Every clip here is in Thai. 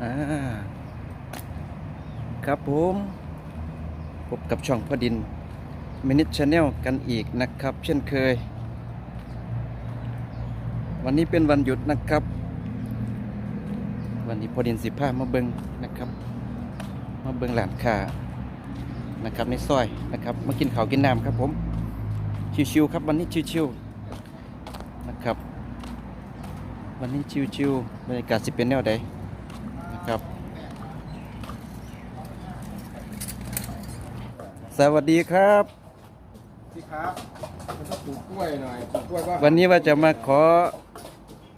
อ่าครับผมพบกับช่องพอดินมินิชแนลกันอีกนะครับ เช่นเคย วันนี้เป็นวันหยุดนะครับ วันนี้พอดินสิผ้ามาเบิงนะครับ มาเบิงหลานค้านะครับในซอยนะครับมากินข้าวกินน้ำครับผมชิวๆครับวันนี้ชิวๆนะครับ วันนี้ชิวๆบรรยากาศสิเป็นแนวใดนะครับ สวัสดีครับ พี่ครับมันต้องปลูกกล้วยหน่อยปลูกกล้วยว่าวันนี้ว่าจะมาขอ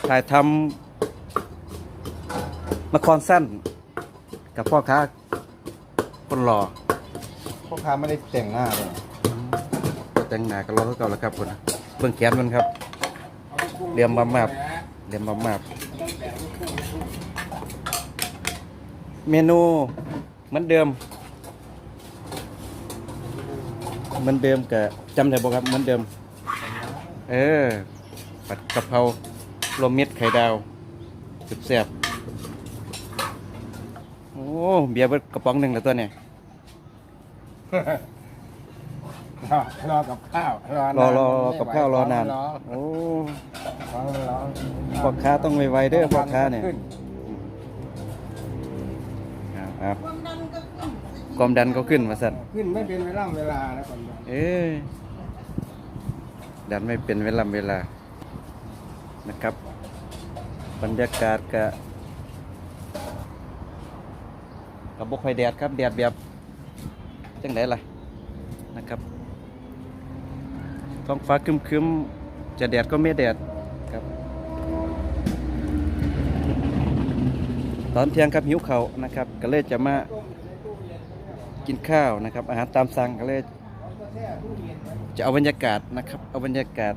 ถ่ายทำละครสั้น กับพ่อค้าคนหล่อพ่อค้าไม่ได้แต่งหน้าเลยแต่งหน้าก็รอเท่าเก่าแล้วครับคุณเบิ่งแขนมันครับเรียมมามาบเรียมมามาบเมนูเหมือนเดิม เหมือนเดิมกับจำได้บ่ครับเหมือนเดิม เออผัดกะเพรารวมมิตรไข่ดาวสุดแซ่บโอ้เบียร์เบิดกระป๋องหนึ่งแล้วตัวเนี่ยรอรอกับข้าวรอรอรอรอกับข้าวรอนานรอโอ้รอรอพ่อค้าต้องไวๆเด้อพ่อค้าเนี่ย ขึ้น ความดันก็ขึ้นมาสั่นขึ้นไม่เป็นเวลาเวลาแล้วก่อนเอ้ยดันไม่เป็นเวลาเวลานะครับ บรรยากาศกะกับบกไฟแดดครับแดดแบบจังไดล่ะนะครับท้องฟ้าครึมๆ จะแดดก็ไม่แดดครับ ตอนเที่ยงครับหิวเขาวนะครับ ก็เลยจะมา กินข้าวนะครับ อาหารตามสั่งก็เลยจะเอาบรรยากาศนะครับ เอาบรรยากาศ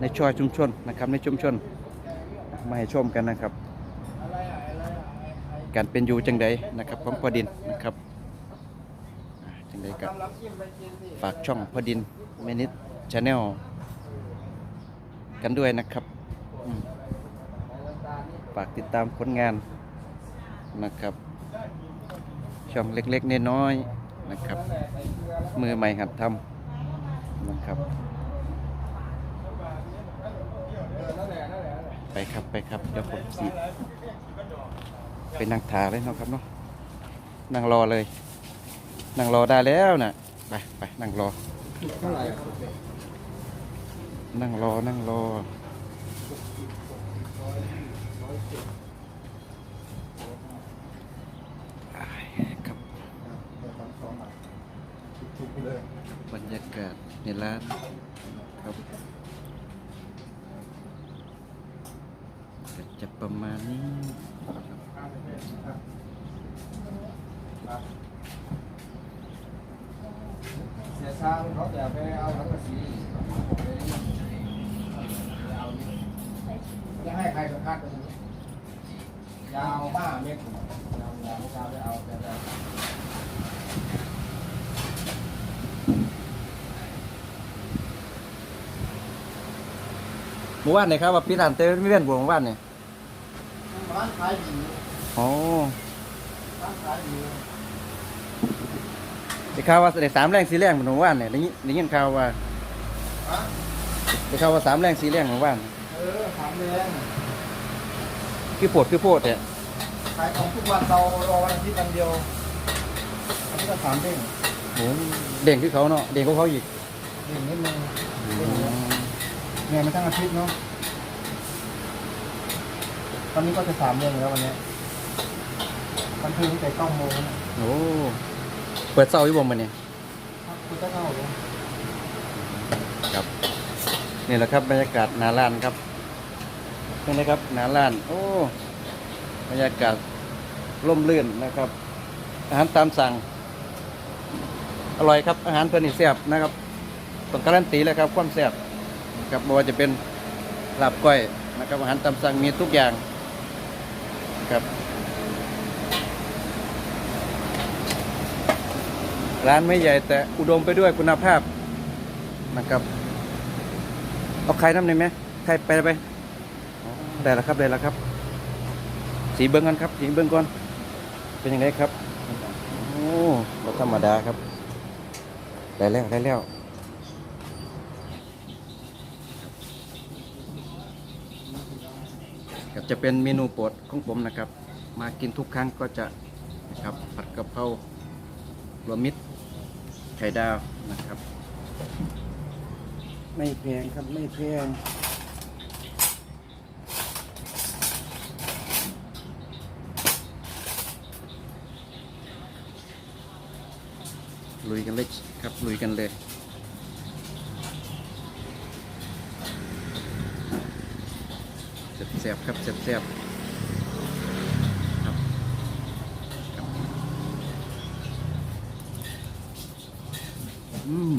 ในช่วยชุมชนนะครับในชุมชนมาให้ชมกันนะครับ การเป็นอยู่จังใดนะครับของพอดินนะครับจังใดกับฝากช่องพอดินเมนิดชาแนลกันด้วยนะครับฝากติดตามผลงานนะครับ ช่องเล็กๆน้อยๆนะครับ มือใหม่หัดทำนะครับ ไปครับไปครับเดี๋ยวผมสิไปนั่งทาเลยนะครับเนาะนั่งรอเลย นั่งรอได้แล้วนะไปไปนั่งรอเท่าไหร่นั่งรอ นั่งรอายครับ ถูก เลยบรรยากาศในร้านครับก็จะประมาณนี้ครับเสียช้างเขาจะไปเอาทั้งกระสีจะให้ใครสัมภาษณ์ตรงนี้ยาวห้าเมตรยาวยาวไม่กล้าไปเอาแต่แต่ เมื่อวานเนี่ยครับว่าพี่ทานเต้ไม่เว้นบวงเมื่อวานเนี่ยร้านขายดีอ๋อร้านขายดีได้ข่าวว่าได้สามแรงสีแรงเหมือนเมื่อวานเนี่ยได้ยินได้ยินข่าวว่าฮะได้ข่าวว่าสามแรงสีแรงเมื่อวานเออถามแดงคือโพดคือโพดเนี่ยขายของทุกวันเรารอวันอาทิตย์วันเดียวอาทิตย์ละสามเด้งโหเด่งคือเขาเนาะเด่งกว่าเขาอีกเด้งนิดนึง เด้งเยอะเนี่ยมาทั้งอาทิตย์เนาะ ตอนนี้ก็จะสามเดือนแล้ววันเนี้ยมันคือตั้งแต่เก้าโมงนะโอ้เปิดเสาอยู่บ่มันเนี่ยคือก็เข้าเลยครับนี่แหละครับบรรยากาศหนาลานครับนี่นะครับหนาลาน โอ้บรรยากาศร่มรื่นนะครับ อาหารตามสั่ง อร่อยครับอาหารเพื่อนนี่แซ่บนะครับต้องการันตีเลยครับความแซ่บ ครับไม่ว่าจะเป็นลาบก้อยนะครับอาหารตามสั่งมีทุกอย่างครับ ร้านไม่ใหญ่แต่อุดมไปด้วยคุณภาพนะครับเอาไข่น้ำหนึ่งไหมไข่ไปไปอ๋อได้แล้วครับได้แล้วครับ สีเบิ้งกันครับ สีเบิ้งก่อน เป็นยังไงครับโอ้บ่ธรรมดาครับ ได้แล้วได้แล้ว ครับจะเป็นเมนูโปรดของผมนะครับ มากินทุกครั้งก็จะนะครับผัดกะเพรารวมมิตรไข่ดาวนะครับ ไม่แพงครับไม่แพงลุยกันเลยครับลุยกันเลย แซ่บๆครับแซ่บๆครับครับอืม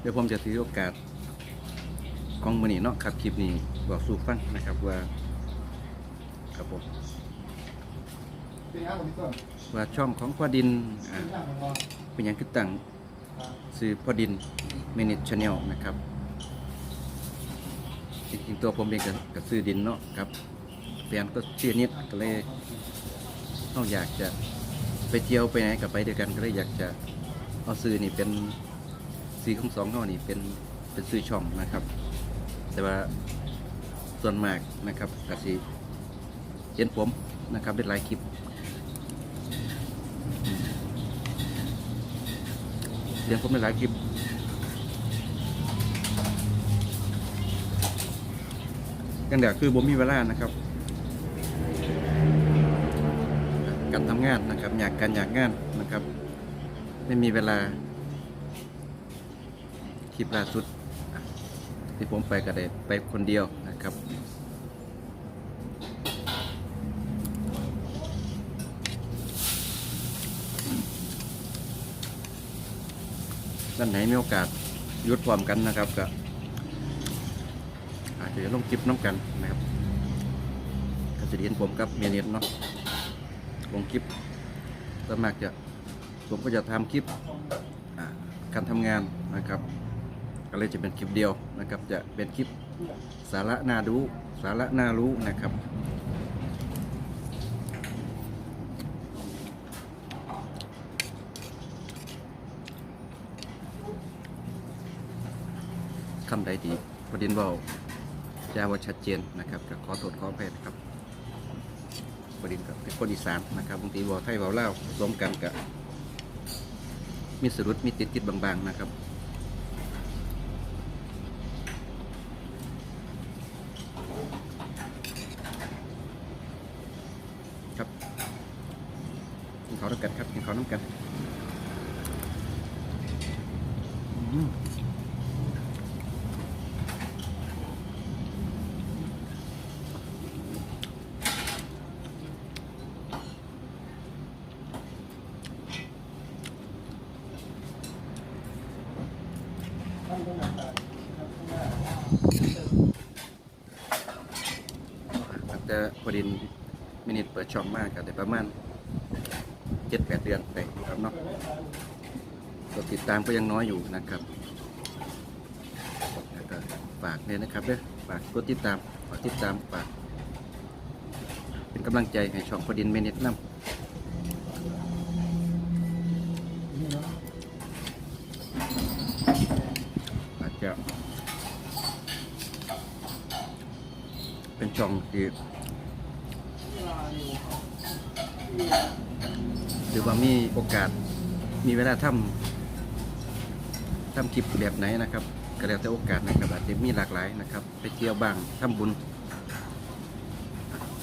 เดี๋ยวผมจะถือโอกาส มือนี้เนาะครับคลิปนี้บอกสู่ฟังนะครับว่าครับผมว่าช่องของพ่อดินเป็นยังไงบ้างเป็นอย่างคือตั้งซื้อพ่อดินเมนิชแนลนะครับจริงๆตัวผมเองก็กซื้อดินเนาะครับแฟนก็ชื่อนิดก็เลยเขาอยากจะไปเที่ยวไปไหนกับไปด้วยกันก็เลยอยากจะเอาซื้อนี่เป็นซื้อของสองเขานี่เป็นเป็นซื้อช่องนะครับ แต่ว่าส่วนมากนะครับกสิเห็นผมนะครับเป็นหลายคลิปเห็นผมเป็นหลายคลิปกันเดี๋ยวคือผมมีเวลานะครับ การทำงานนะครับ อยากการอยากงานนะครับ ไม่มีเวลาคลิปล่าสุด ที่ผมไปก็ได้ไปคนเดียวนะครับด้านไหนมีโอกาสยุดพร้อมกันนะครับก็อาจจะลงคลิปน้ำกันนะครับก็จะเรียนผมกับเมียเน็ตเนาะลงคลิปส่วนมากจะผมก็จะทำคลิปการทำงานนะครับ ก็เลยจะเป็นคลิปเดียวนะครับ จะเป็นคลิปสาระน่าดูสาระน่ารู้นะครับคำใดที่ประเด็นเว่าจาว่าชัดเจนนะครับก็ขอโทษขออภัยนะครับประเด็นกับเป็นคนอีสานนะครับบางทีเว่าไทยเว่าเล่าวผสมกันกับมีสรุดมีติดติดบางๆนะครับกินข้าวน้ำกันครับกินข้าวน้ำกันอืมตั้ง แต่พอดินมินิทเปิดช่องมากกันแต่ประมาณเจ็ดแปดเดือนไปครับเนาะกดติดตามก็ยังน้อยอยู่นะครับแล้วก็ฝากเนี่ยนะครับเด้อฝากกดติดตามฝากติดตามฝากเป็นกำลังใจให้ช่องพอดินมินิทนำ จะ เป็นช่องที่หรือว่ามีโอกาสมีเวลาทำทำคลิปแบบไหนนะครับก็แล้วแต่โอกาสนะครับอาจจะมีหลากหลายนะครับ ไปเที่ยวบ้างทำบุญ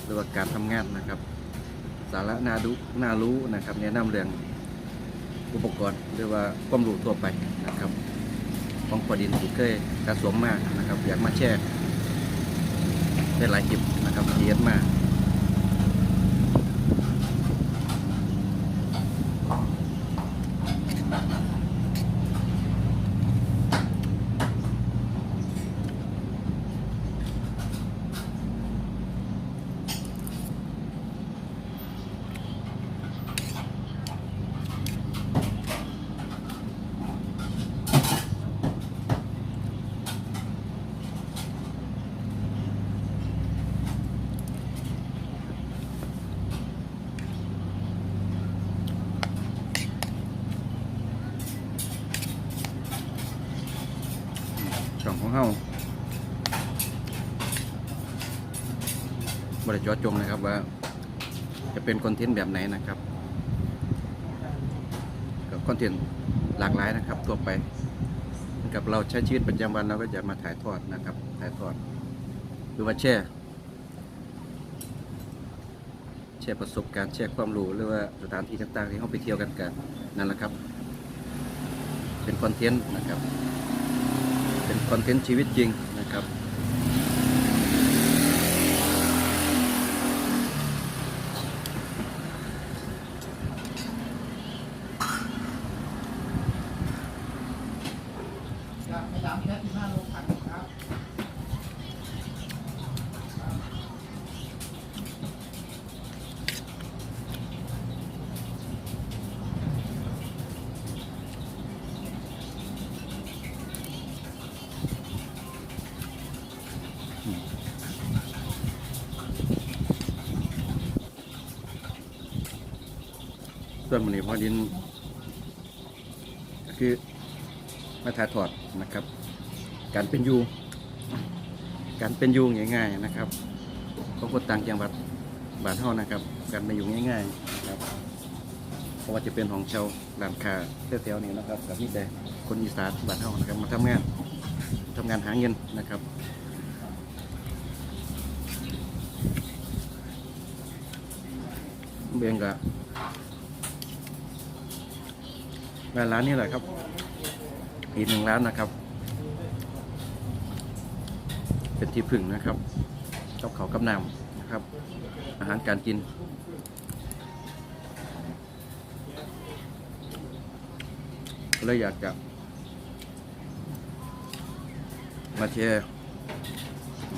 หรือว่าการทำงานนะครับ สาระน่าดูน่ารู้นะครับแนะนำเรื่องอุปกรณ์หรือว่าความรู้ทั่วไปนะครับ ของขวดินที่เคยสะสมมากนะครับ อยากมาแชร์ได้หลายคลิปนะครับเรียนมาก ของเฮาบริจาจงนะครับว่า จะเป็นคอนเทนต์แบบไหนนะครับกับคอนเทนต์หลากหลายนะครับตัวไปกับเราใช้ชีวิตประจำวันเราก็จะมาถ่ายทอดนะครับ ถ่ายทอดหรือว่าแชร์แชร์ประสบการณ์แชร์ความรู้หรือว่าสถานที่ต่างๆที่เขาไปเที่ยวกันกันนั่นแหละครับ เป็นคอนเทนต์นะครับ คอนเทนต์ชีวิตจริงนะครับ พยายามแค่ที่ห้าโลขันครับ ส่วนมันนี้พอดินก็คือมาถ่ายทอดนะครับ การเป็นอยู่การเป็นอยู่ง่าย ๆนะครับของคนต่างจังหวัดบ้านเฮานะครับ การมาอยู่ง่ายๆนะครับเพราะว่าจะเป็นของชาวร้านค้าแถวๆนี้นะครับกับนี่แต่คนอีสานบ้านเฮานะครับมาทำงานทำงานหาเงินนะครับเบียงกั บร้านนี้แหละครับ อีกหนึ่งร้านนะครับ เป็นที่พึ่งนะครับกับเขากับน้ำนะครับ อาหารการกิน เลยอยากจะ มาแชร์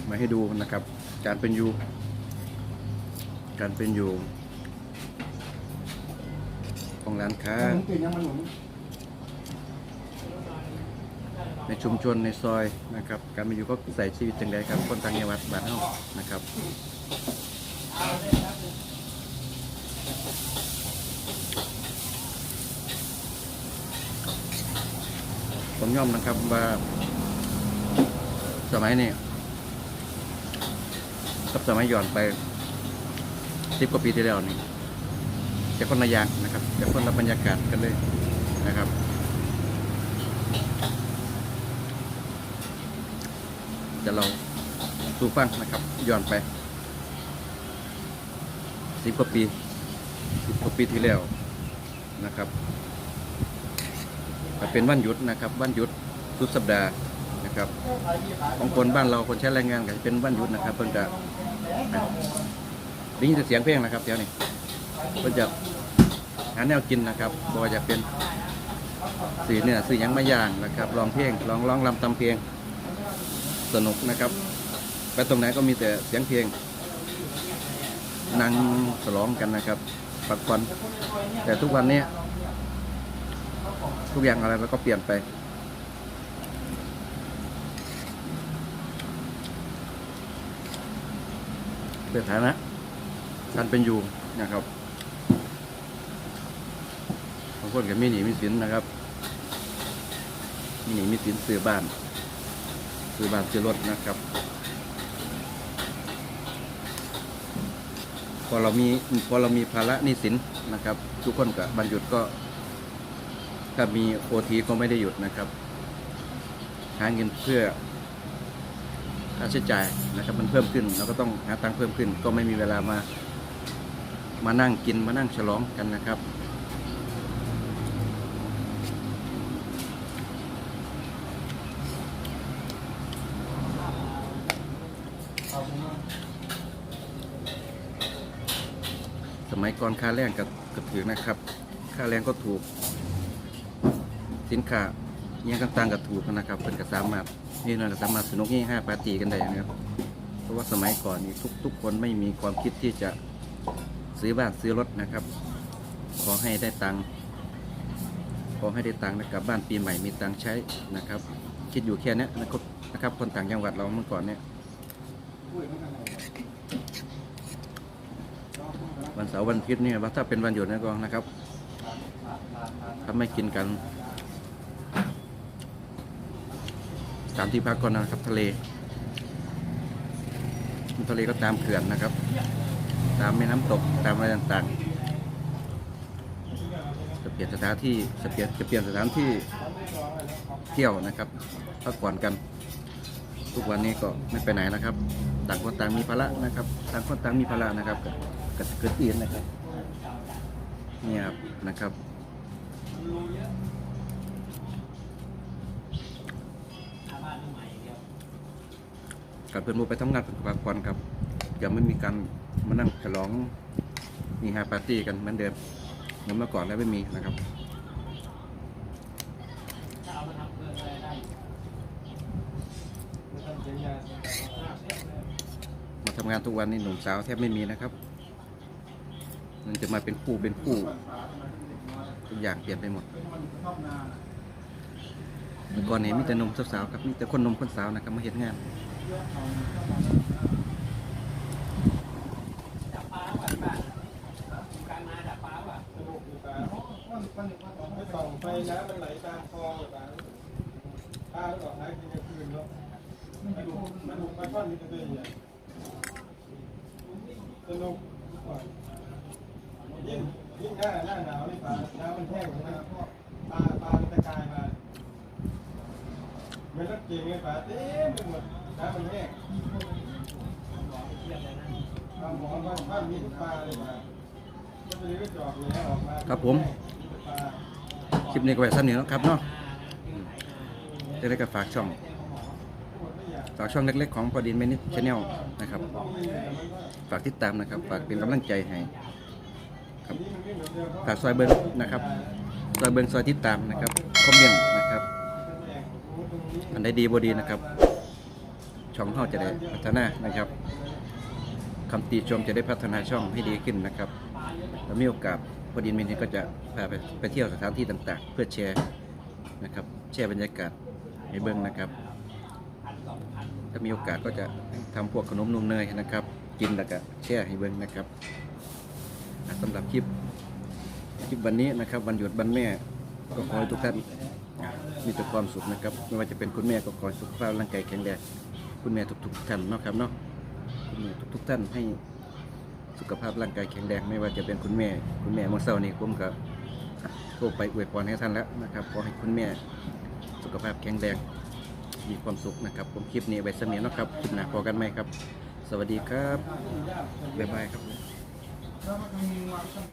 มาให้ดูนะครับ การเป็นอยู่ การเป็นอยู่ ของร้านค้า ในชุมชนในซอยนะครับ การมาอยู่ก็ใส่ชีวิตจังไดครับ คนต่างจังหวัดบ้านเฮานะครับผมยอมนะครับว่าสมัยนี้กับสมัยย้อนไปสิบกว่าปีที่แล้วนี่ จะคนละอย่างนะครับจะคนละบรรยากาศกันเลยนะครับ จะเราสู่ฟังนะครับย้อนไปสิบกว่าปีสิบกว่าปีที่แล้วนะครับเป็นวันหยุดนะครับวันหยุดสุดสัปดาห์นะครับ ของคนบ้านเราคนใช้แรงงานก็จะเป็นวันหยุดนะครับเพิ่นจะได้ยินเสียงเพลงนะครับเดี๋ยวนี้เพิ่นจะาแนวกินนะครับบ่ว่าจะเป็นสื่อเนี่ยสื่อหยังมาอย่างนะครับร้องเพลงร้องร้องรำตำเพลงสนุกนะครับ ไปตรงไหนก็มีแต่เสียงเพลงนั่งฉลองกันนะครับปักควันแต่ทุกวันนี้ ทุกอย่างอะไรมันก็เปลี่ยนไป เป็นฐานะการเป็นอยู่นะครับ คนก็มีหนีมีสินนะครับมีหนีมีสินซื้อบ้าน ซื้อบ้านซื้อรถนะครับ พอเรามีพอเรามีภาระหนี้สินนะครับ ทุกคนกับบรรยุดก็ ถ้ามีโอทีก็ไม่ได้หยุดนะครับ หาเงินเพื่อค่าใช้จ่ายนะครับ มันเพิ่มขึ้นเราก็ต้องหาตังค์เพิ่มขึ้น ก็ไม่มีเวลามามานั่งกินมานั่งฉลองกันนะครับ เอาผมมา อนค่าแรงก็ก็ถือนะครับ ค่าแรงก็ถูก สินค้าเงี้ยต่างๆก็ถูกนะครับเป็นก็สามารถนี่เราก็สามารถสนุกนี่ห้าปาร์ตี้กันได้นะครับ เพราะว่าสมัยก่อนนี่ทุกทุกคนไม่มีความคิดที่จะซื้อบ้านซื้อรถนะครับ ขอให้ได้ตังค์ขอให้ได้ตังค์แล้วกลับบ้านปีใหม่มีตังค์ใช้นะครับ คิดอยู่แค่นี้นะครับนะครับคนต่างจังหวัดเราเมื่อก่อนเนี่ย อุ้ยมันอะไร วันเสาร์วันอาทิตย์เนี่ยถ้าเป็นวันหยุดนะกองนะครับถ้าไม่กินกันสถานที่พักก็นนะครับ ทะเลทะเลก็ตามเขื่อนนะครับ ตามแม่น้ำตกตามอะไรต่างๆจะเปลี่ยนสถานที่จะเปลี่ยนจะเปลี่ยนสถานที่เที่ยวนะครับพักผ่อนกัน ทุกวันนี้ก็ไม่ไปไหนนะครับ ต่างคนต่างมีภาระนะครับ ต่างคนต่างมีภาระนะครับ ก็ก็จะเกิดเอีนนะครับเงียบนะครับกับเพื่อนมูไปทำงานเป็นพักผ่อนครับยังไม่มีการมานั่งฉลองมีฮาปาร์ตี้กันเหมือนเดิมเหมือนเมื่อก่อนแล้วไม่มีนะครับมาทำงานทุกวันนี่หนุ่มสาวแทบไม่มีนะครับ มันจะมาเป็นคู่เป็นคู่ทุกอย่างเปลี่ยนไปหมดเมื่อก่อนเนี่ยมีแต่หนมสาวๆครับมีแต่คนหนมคนสาวนะครับมาเห็นงานไม่ส่องไฟน้ำมันไหลตามคลองแบบนั้าแล้วก็หากินกลางคืนเนาะมาดูมาดูมาก้อนนี้ตัวเองเนี่ยสนุก ยิ่งยิ่งหน้าหน้าหนาวนี่ปลาน้ำมันแห้งนะครับปลาปลามันตะกายมาไม่รถเก่งไงปลาเต็มไปหมดน้ำมันแห้งปลาหมอบ้านบ้านมีทุกปลาเลยปลาก็จะเลี้ยงจอกเลยออกมาครับผม ปลา คลิปนี้ก็ไว้สั้นนี้แล้วครับเนาะจะได้กับฝากช่อง ฝากช่องเล็กๆของพอดินเมนิชแนลนะครับ ฝากติดตามนะครับ ฝากเป็นกำลังใจให้ ครับฝากซอยเบิ้งนะครับซอยเบิ้งซอยติดตามนะครับคอมเมนต์นะครับอันใดดีบ่ดีนะครับ ช่องเฮาจะได้พัฒนานะครับคำติชมจะได้พัฒนาช่องให้ดีขึ้นนะครับแล้วมีโอกาสพอดีมินก็จะพาไปไปเที่ยวสถานที่ต่างๆ เพื่อแชร์นะครับ แชร์บรรยากาศให้เบิ่งนะครับ ถ้ามีโอกาสก็จะทำพวกขนมนมเนยนะครับ กินแล้วก็แชร์ให้เบิ่งนะครับ สำหรับคลิปคลิปวันนี้นะครับ วันหยุดวันแม่ก็ขอให้ทุกท่านมีแต่ความสุขนะครับ ไม่ว่าจะเป็นคุณแม่ก็ขอให้สุขภาพร่างกายแข็งแรงคุณแม่ทุกๆท่านนะครับเนาะคุณแม่ทุกๆท่านให้สุขภาพร่างกายแข็งแรงไม่ว่าจะเป็นคุณแม่ คุณแม่เมื่อเช้านี้ผมก็โทรไปอวยพรให้ท่านแล้วนะครับขอให้คุณแม่สุขภาพแข็งแรงมีความสุขนะครับ ผมคลิปนี้ไว้เสมียนาะครับคลิปหน้าพอกันไหมครับ สวัสดีครับบ๊ายบายครับ Dapat may iwasan.